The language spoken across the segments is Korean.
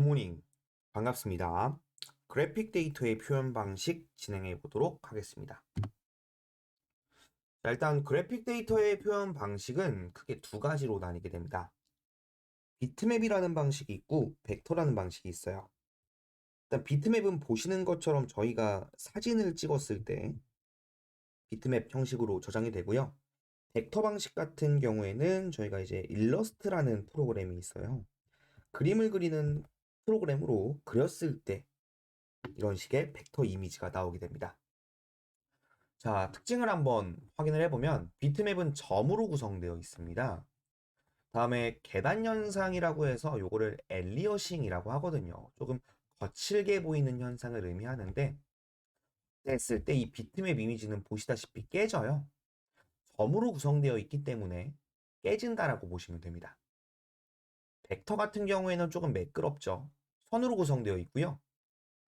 굿모닝. 반갑습니다. 그래픽 데이터의 표현 방식 진행해 보도록 하겠습니다. 자, 일단 그래픽 데이터의 표현 방식은 크게 두 가지로 나뉘게 됩니다. 비트맵이라는 방식이 있고 벡터라는 방식이 있어요. 일단 비트맵은 보시는 것처럼 저희가 사진을 찍었을 때 비트맵 형식으로 저장이 되고요. 벡터 방식 같은 경우에는 저희가 이제 일러스트라는 프로그램이 있어요. 그림을 그리는 프로그램으로 그렸을 때 이런 식의 벡터 이미지가 나오게 됩니다. 자, 특징을 한번 확인을 해보면 비트맵은 점으로 구성되어 있습니다. 다음에 계단 현상이라고 해서 요거를 엘리어싱이라고 하거든요. 조금 거칠게 보이는 현상을 의미하는데 했을 때 이 비트맵 이미지는 보시다시피 깨져요. 점으로 구성되어 있기 때문에 깨진다라고 보시면 됩니다. 벡터 같은 경우에는 조금 매끄럽죠. 선으로 구성되어 있고요.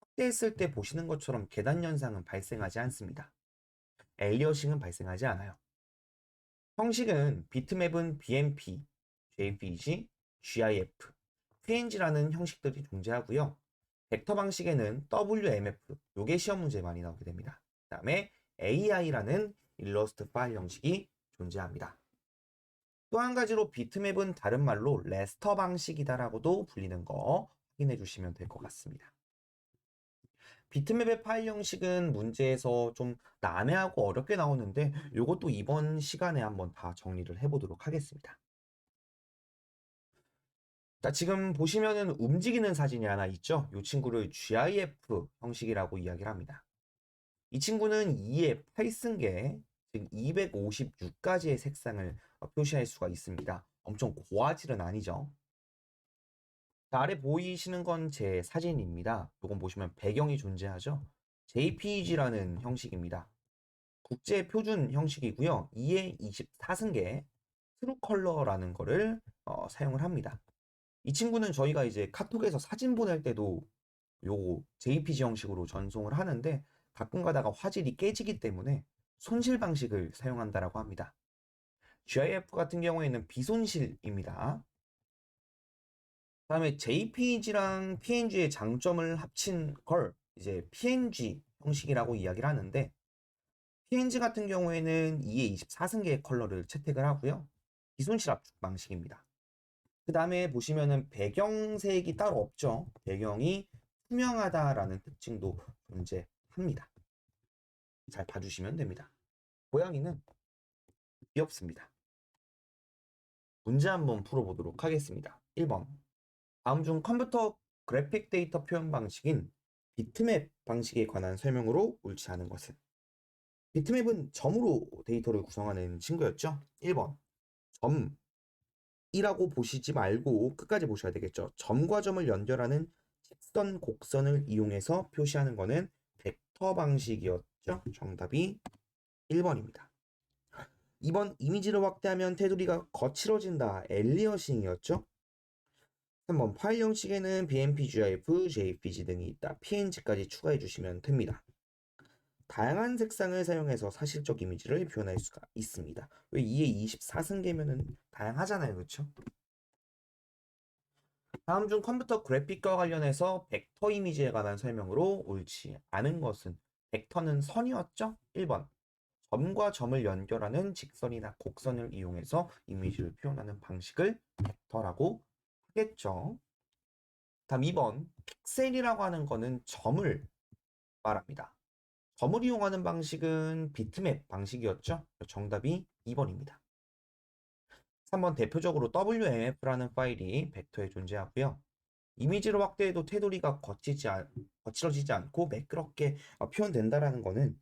확대했을 때 보시는 것처럼 계단 현상은 발생하지 않습니다. 엘리어싱은 발생하지 않아요. 형식은 비트맵은 BMP, JPG, GIF, PNG라는 형식들이 존재하고요. 벡터 방식에는 WMF, 요게 시험 문제에 많이 나오게 됩니다. 그 다음에 AI라는 일러스트 파일 형식이 존재합니다. 또 한 가지로 비트맵은 다른 말로 레스터 방식이다라고도 불리는 거 확인해 주시면 될 것 같습니다. 비트맵의 파일 형식은 문제에서 좀 난해하고 어렵게 나오는데 이것도 이번 시간에 한번 다 정리를 해보도록 하겠습니다. 자, 지금 보시면은 움직이는 사진이 하나 있죠? 이 친구를 GIF 형식이라고 이야기를 합니다. 이 친구는 2의 8승계, 즉 256가지의 색상을 표시할 수가 있습니다. 엄청 고화질은 아니죠. 자, 아래 보이시는 건 제 사진입니다. 이건 보시면 배경이 존재하죠. JPEG라는 형식입니다. 국제 표준 형식이고요. 2의 24승계 트루 컬러라는 거를 어, 사용을 합니다. 이 친구는 저희가 이제 카톡에서 사진 보낼 때도 요 JPG 형식으로 전송을 하는데 가끔 가다가 화질이 깨지기 때문에 손실 방식을 사용한다라고 합니다. GIF 같은 경우에는 비손실입니다. 다음에 JPG랑 PNG의 장점을 합친 걸 이제 PNG 형식이라고 이야기를 하는데 PNG 같은 경우에는 2의 24승계의 컬러를 채택을 하고요. 비손실 압축 방식입니다. 그 다음에 보시면은 배경색이 따로 없죠. 배경이 투명하다라는 특징도 존재합니다. 잘 봐주시면 됩니다. 고양이는 귀엽습니다. 문제 한번 풀어보도록 하겠습니다. 1번. 다음 중 컴퓨터 그래픽 데이터 표현 방식인 비트맵 방식에 관한 설명으로 옳지 않은 것은 비트맵은 점으로 데이터를 구성하는 친구였죠. 1번. 점 이라고 보시지 말고 끝까지 보셔야 되겠죠. 점과 점을 연결하는 직선, 곡선을 이용해서 표시하는 것은 벡터 방식이었죠. 정답이 1번입니다. 2번 이미지를 확대하면 테두리가 거칠어진다. 엘리어싱이었죠. 3번 파일 형식에는 BMP, GIF, JPG 등이 있다. PNG까지 추가해 주시면 됩니다. 다양한 색상을 사용해서 사실적 이미지를 표현할 수가 있습니다. 왜 2의 24승계면은 다양하잖아요. 그렇죠? 다음 중 컴퓨터 그래픽과 관련해서 벡터 이미지에 관한 설명으로 옳지 않은 것은 벡터는 선이었죠? 1번 점과 점을 연결하는 직선이나 곡선을 이용해서 이미지를 표현하는 방식을 벡터라고 하겠죠. 다음 2번 픽셀이라고 하는 거는 점을 말합니다. 점을 이용하는 방식은 비트맵 방식이었죠. 정답이 2번입니다. 3번 대표적으로 WMF라는 파일이 벡터에 존재하고요. 이미지를 확대해도 테두리가 거치지 않, 거칠어지지 않고 매끄럽게 어, 표현된다라는 것은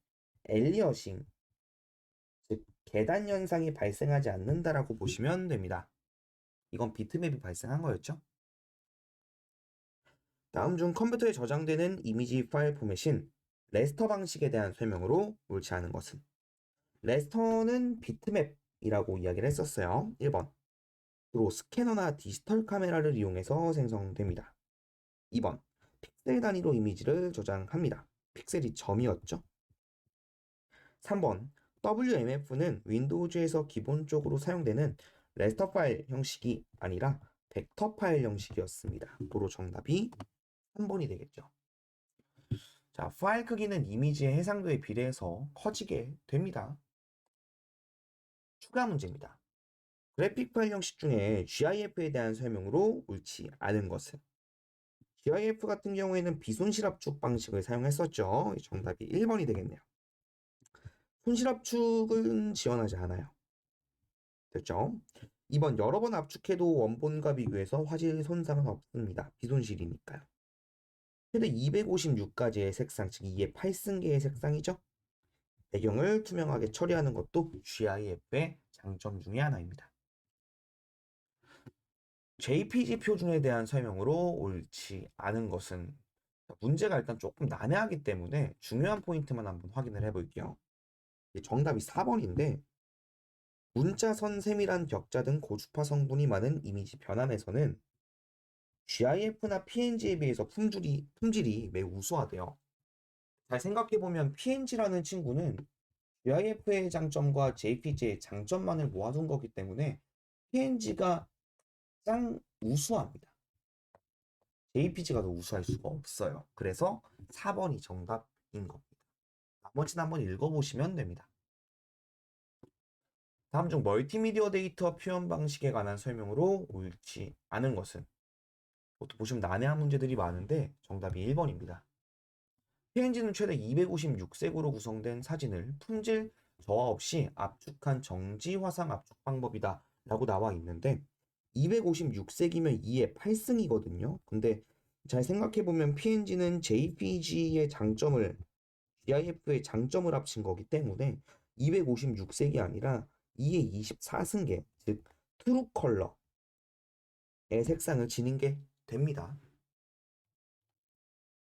엘리어싱, 즉 계단 현상이 발생하지 않는다라고 보시면 됩니다. 이건 비트맵이 발생한 거였죠. 다음 중 컴퓨터에 저장되는 이미지 파일 포맷인 레스터 방식에 대한 설명으로 옳지 않은 것은 레스터는 비트맵이라고 이야기를 했었어요. 1번 주로 스캐너나 디지털 카메라를 이용해서 생성됩니다. 2번 픽셀 단위로 이미지를 저장합니다. 픽셀이 점이었죠. 3번 WMF는 윈도우즈에서 기본적으로 사용되는 레스터 파일 형식이 아니라 벡터 파일 형식이었습니다. 도로 정답이 3번이 되겠죠. 자, 파일 크기는 이미지의 해상도에 비례해서 커지게 됩니다. 추가 문제입니다. 그래픽 파일 형식 중에 GIF에 대한 설명으로 옳지 않은 것은 GIF 같은 경우에는 비손실 압축 방식을 사용했었죠. 이 정답이 1번이 되겠네요. 손실 압축은 지원하지 않아요. 됐죠? 2번 여러 번 압축해도 원본과 비교해서 화질 손상은 없습니다. 비손실이니까요. 최대 256가지의 색상, 즉 2의 8승계의 색상이죠. 배경을 투명하게 처리하는 것도 GIF의 장점 중에 하나입니다. JPG 표준에 대한 설명으로 옳지 않은 것은 문제가 일단 조금 난해하기 때문에 중요한 포인트만 한번 확인을 해볼게요. 정답이 4번인데 문자선 세밀한 격자 등 고주파 성분이 많은 이미지 변환에서는 GIF나 PNG에 비해서 품질이, 품질이 매우 우수하대요. 잘 생각해보면 PNG라는 친구는 GIF의 장점과 JPG의 장점만을 모아둔 거기 때문에 PNG가 가장 우수합니다. JPG가 더 우수할 수가 없어요. 그래서 4번이 정답인 겁니다. 나머지는 한번 읽어보시면 됩니다. 다음 중 멀티미디어 데이터 표현 방식에 관한 설명으로 옳지 않은 것은 또 보시면 난해한 문제들이 많은데 정답이 1번입니다. PNG는 최대 256색으로 구성된 사진을 품질 저하 없이 압축한 정지 화상 압축 방법이다 라고 나와 있는데 256색이면 2의 8승이거든요. 근데 잘 생각해보면 PNG는 JPG의 장점을 GIF의 장점을 합친 거기 때문에 256색이 아니라 2의 24승계, 즉 트루 컬러의 색상을 지닌 게 됩니다.